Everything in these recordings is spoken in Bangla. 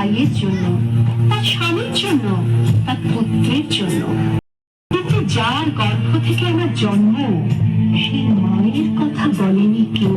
ভাইয়ের জন্য, তার স্বামীর জন্য, তার পুত্রের জন্য। কিন্তু যার গর্ভ থেকে আমার জন্ম, সেই মায়ের কথা বলেনি কেউ।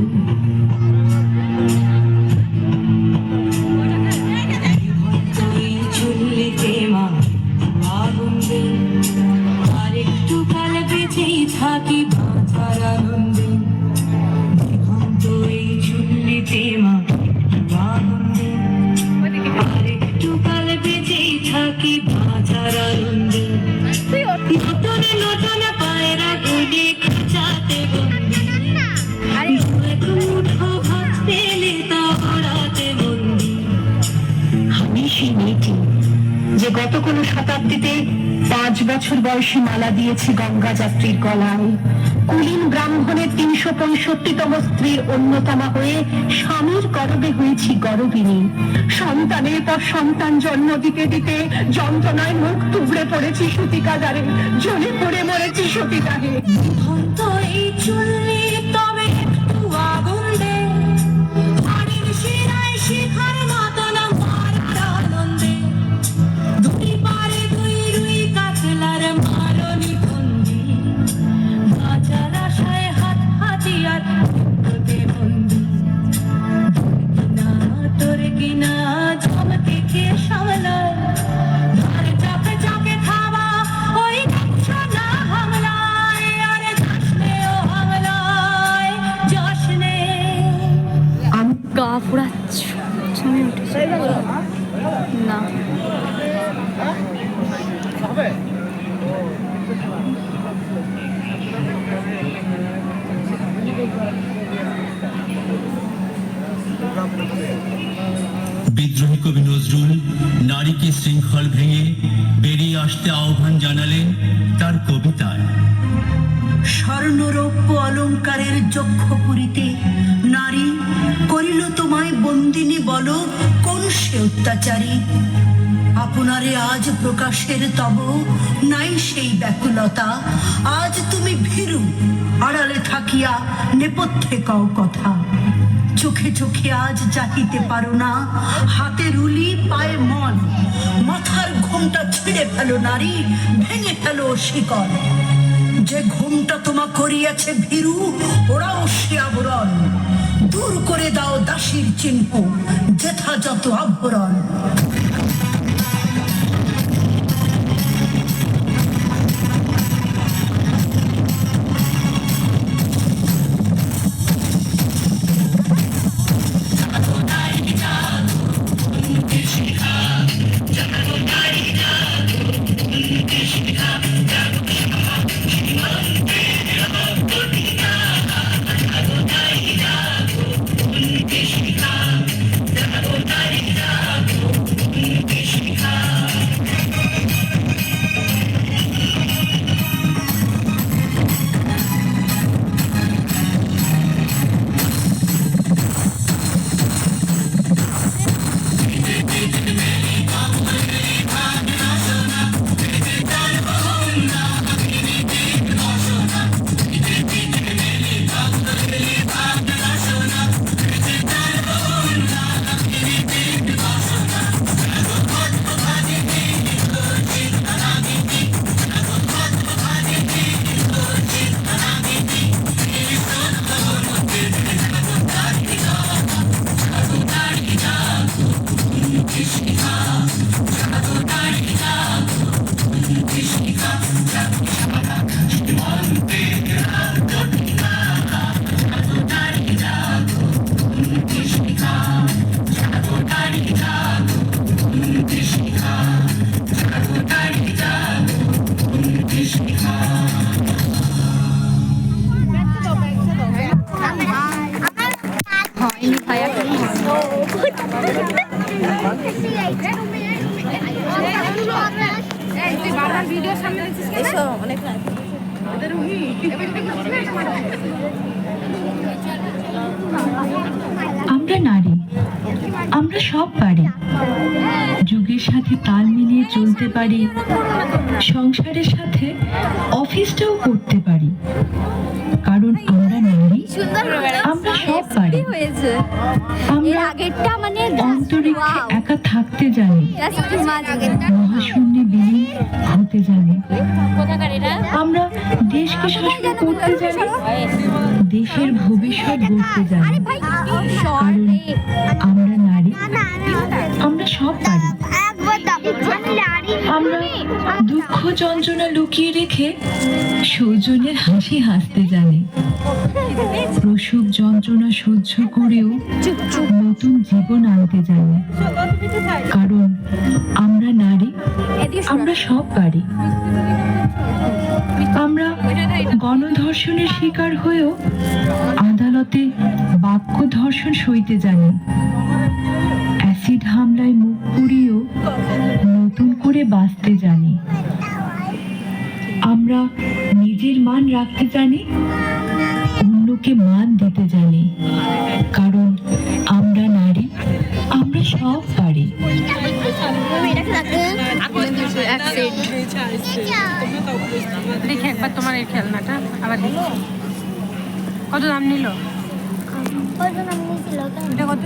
কোনো শতাব্দীতে পাঁচ বছর বয়সী মালা দিয়েছি গঙ্গা যাত্রীর গলায়। কুলীন ব্রাহ্মণের তিনশো পঁয়ষট্টিতম স্ত্রীর অন্যতমা হয়ে স্বামীর গর্বে হয়েছি গরবিনী। সন্তানের পর সন্তান জন্ম দিতে দিতে যন্ত্রণায় মুখ তুবড়ে পড়েছি সতীকাগারে জ্বলে পড়ে মরেছি চুল্লি উঠেছে না। বিদ্রোহী কবি নজরুল নারীকে শৃঙ্খল ভেঙে বেরিয়ে আসতে আহ্বান জানালেন তার কবিতায় স্বর্ণরৌপ্য অলঙ্কারের যক্ষ পুরীতে নারী, করিল তোমায় বন্দিনী বলো, কোন সে অত্যাচারী? আপনারে আজ প্রকাশের তব, নাই সেই ব্যাকুলতা। আজ তুমি ভীরু, আড়ালে থাকিয়া নেপথ্যে কও কথা। চোখে চোখে আজ চাহিতে পারো না, হাতে রুলি পায়ে মন মাথার ঘোমটা ছিঁড়ে ফেলো নারী, ভেঙে ফেলো শিকল। যে ঘুমটা তোমা করিয়াছে ভীরু, ওরাও সে আবরণ। দূর করে দাও দাসীর চিহ্ন আবরণ। হয়নি আমরা নারী আমরা সব পারি। যুগের সাথে তাল মিলিয়ে চলতে পারি সংসারের সাথে অফিসটাও করতে পারি। কারণ আমরা নারী আমরা পারি আমরা আগেরটা মানে অন্তরিক্ষে একা থাকতে জানি। মহাশূন্যে বিলীন হতে জানি। আমরা দেশকে শাসন করতে জানি। দেশের ভবিষ্যৎ গড়তে জানি। আমরা নারী। আমরা সব পারি। আমরা দুঃখ যন্ত্রণা লুকিয়ে রেখে সৌজন্যের হাসি হাসতে জানি। প্রসব যন্ত্রণা সহ্য করেও নতুন জীবন আনতে জানি। কারণ আমরা নারী আমরা সব পারি। আমরা গণধর্ষণের শিকার হয়েও আদালতে বাক্য ধর্ষণ সইতে জানি। অ্যাসিড হামলায় মুখ পুড়িয়েও নতুন করে বাঁচতে জানি। আমরা নিজের মান রাখতে জানি, অন্যকে মান দিতে জানি। কারণ আমরা নারী, আমরা সব পারি। একবার তোমার খেলনাটা কত দাম নিল? এটা কত?